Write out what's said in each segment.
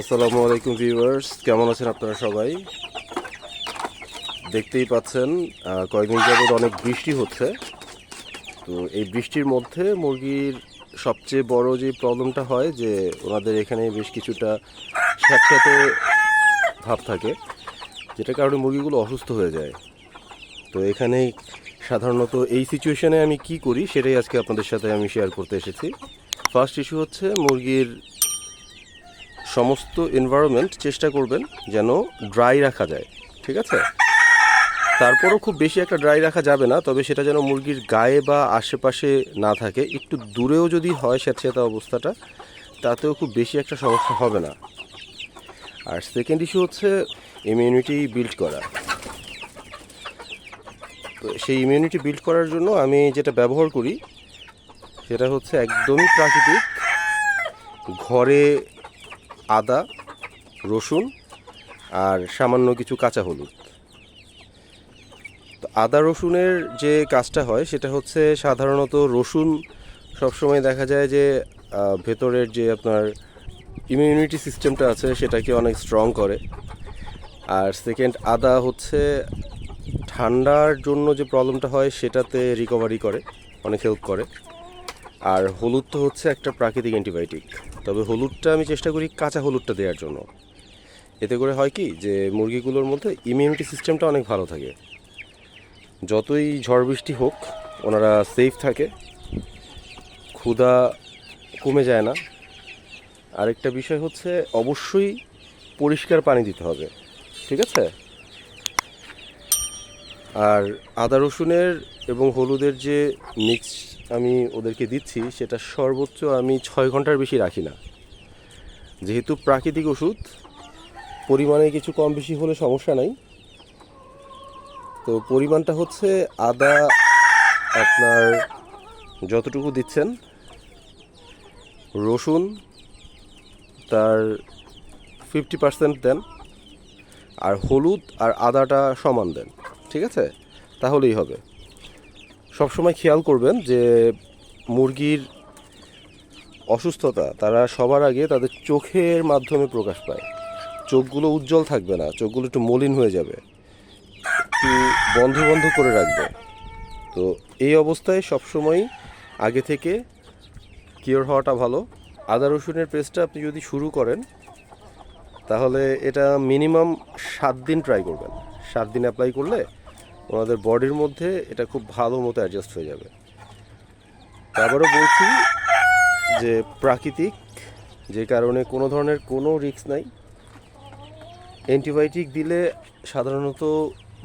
আসসালামু আলাইকুম ভিউয়ার্স, কেমন আছেন আপনারা সবাই? দেখতেই পাচ্ছেন কয়েকদিন যাবত অনেক বৃষ্টি হচ্ছে। তো এই বৃষ্টির মধ্যে মুরগির সবচেয়ে বড় যে প্রবলেমটা হয়, যে ওনাদের এখানে বেশ কিছুটা স্যাঁতস্যাঁতে ভাব থাকে, যেটার কারণে মুরগিগুলো অসুস্থ হয়ে যায়। তো এখানে সাধারণত এই সিচুয়েশানে আমি কি করি, সেটাই আজকে আপনাদের সাথে আমি শেয়ার করতে এসেছি। ফার্স্ট ইস্যু হচ্ছে মুরগির সমস্ত এনভায়রনমেন্ট চেষ্টা করবেন যেন ড্রাই রাখা যায়, ঠিক আছে? তারপরও খুব বেশি একটা ড্রাই রাখা যাবে না, তবে সেটা যেন মুরগির গায়ে বা আশেপাশে না থাকে। একটু দূরেও যদি হয় স্যাঁতস্যাঁতে অবস্থাটা, তাতেও খুব বেশি একটা সমস্যা হবে না। আর সেকেন্ড ইস্যু হচ্ছে ইমিউনিটি বিল্ড করা। তো সেই ইমিউনিটি বিল্ড করার জন্য আমি যেটা ব্যবহার করি, সেটা হচ্ছে একদমই প্রাকৃতিক, ঘরে আদা, রসুন আর সামান্য কিছু কাঁচা হলুদ। তো আদা, রসুনের যে কাজটা হয় সেটা হচ্ছে সাধারণত রসুন সবসময় দেখা যায় যে ভেতরের যে আপনার ইমিউনিটি সিস্টেমটা আছে সেটাকে অনেক স্ট্রং করে। আর সেকেন্ড আদা হচ্ছে ঠান্ডার জন্য যে প্রবলেমটা হয় সেটাতে রিকভারি করে, অনেক হেল্প করে। আর হলুদ তো হচ্ছে একটা প্রাকৃতিক অ্যান্টিবায়োটিক। তবে হলুদটা আমি চেষ্টা করি কাঁচা হলুদটা দেওয়ার জন্য। এতে করে হয় কি যে, মুরগিগুলোর মধ্যে ইমিউনিটি সিস্টেমটা অনেক ভালো থাকে। যতই ঝড় বৃষ্টি হোক, ওনারা সেফ থাকে। ক্ষুধা কমে যায় না। আরেকটা বিষয় হচ্ছে, অবশ্যই পরিষ্কার পানি দিতে হবে। ঠিক আছে? আর আদা রসুনের এবং হলুদের যে মিক্স আমি ওদেরকে দিচ্ছি, সেটা সর্বোচ্চ আমি ছয় ঘণ্টার বেশি রাখি না। যেহেতু প্রাকৃতিক ওষুধ, পরিমাণে কিছু কম বেশি হলে সমস্যা নাই। তো পরিমাণটা হচ্ছে আদা আপনার যতটুকু দিচ্ছেন, রসুন তার ফিফটি পার্সেন্ট দেন, আর হলুদ আর আদাটা সমান দেন। ঠিক আছে? তাহলেই হবে। সবসময় খেয়াল করবেন যে মুরগির অসুস্থতা, তারা সবার আগে তাদের চোখের মাধ্যমে প্রকাশ পায়। চোখগুলো উজ্জ্বল থাকবে না, চোখগুলো একটু মলিন হয়ে যাবে। একটু বন্ধ বন্ধ করে রাখবে। তো এই অবস্থায় সবসময় আগে থেকে কিওর হওয়াটা ভালো। আদা রসুনের পেস্টটা আপনি যদি শুরু করেন, তাহলে এটা মিনিমাম সাত দিন ট্রাই করবেন। সাত দিন অ্যাপ্লাই করলে ওনাদের বডির মধ্যে এটা খুব ভালো মতো অ্যাডজাস্ট হয়ে যাবে। আবারও বলছি যে প্রাকৃতিক, যে কারণে কোনো ধরনের কোনো রিস্ক নাই। অ্যান্টিবায়োটিক দিলে সাধারণত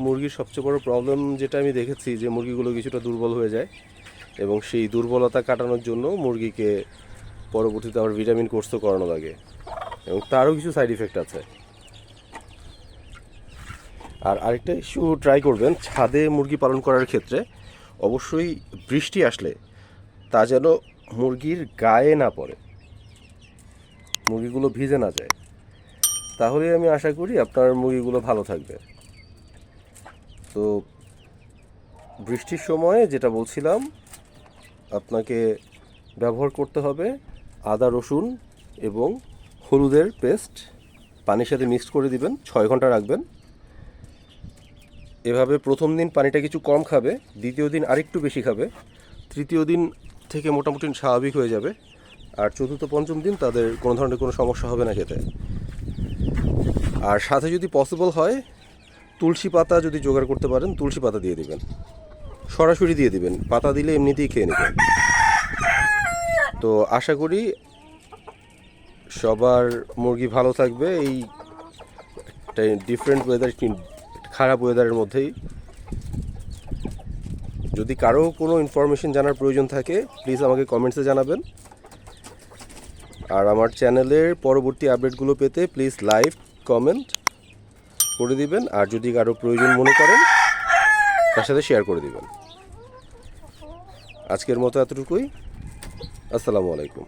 মুরগির সবচেয়ে বড় প্রবলেম যেটা আমি দেখেছি যে মুরগিগুলো কিছুটা দুর্বল হয়ে যায় এবং সেই দুর্বলতা কাটানোর জন্য মুরগিকে পরবর্তীতে আবার ভিটামিন কোর্সও করানো লাগে এবং তারও কিছু সাইড ইফেক্ট আছে। আর আরেকটা ইস্যু ট্রাই করবেন, ছাদে মুরগি পালন করার ক্ষেত্রে অবশ্যই বৃষ্টি আসলে তা যেন মুরগির গায়ে না পড়ে, মুরগিগুলো ভিজে না যায়। তাহলে আমি আশা করি আপনার মুরগিগুলো ভালো থাকবে। তো বৃষ্টির সময় যেটা বলছিলাম, আপনাকে ব্যবহার করতে হবে আদা, রসুন এবং হলুদের পেস্ট। পানির সাথে মিক্সড করে দিবেন, ছয় ঘণ্টা রাখবেন। এভাবে প্রথম দিন পানিটা কিছু কম খাবে, দ্বিতীয় দিন আরেকটু বেশি খাবে, তৃতীয় দিন থেকে মোটামুটি স্বাভাবিক হয়ে যাবে, আর চতুর্থ, পঞ্চম দিন তাদের কোনো ধরনের কোনো সমস্যা হবে না খেতে। আর সাথে যদি পসিবল হয়, তুলসী পাতা যদি জোগাড় করতে পারেন, তুলসী পাতা দিয়ে দিবেন। সরাসরি দিয়ে দিবেন, পাতা দিলে এমনিতেই খেয়ে নেবেন। তো আশা করি সবার মুরগি ভালো থাকবে, এই ডিফারেন্ট ওয়েদার খারাপ ওয়েদারের মধ্যেই। যদি কারও কোনো ইনফরমেশন জানার প্রয়োজন থাকে প্লিজ আমাকে কমেন্টসে জানাবেন। আর আমার চ্যানেলের পরবর্তী আপডেটগুলো পেতে প্লিজ লাইভ কমেন্ট করে দিবেন। আর যদি কারও প্রয়োজন মনে করেন, তার সাথে শেয়ার করে দিবেন। আজকের মতো এতটুকুই। আসসালামু আলাইকুম।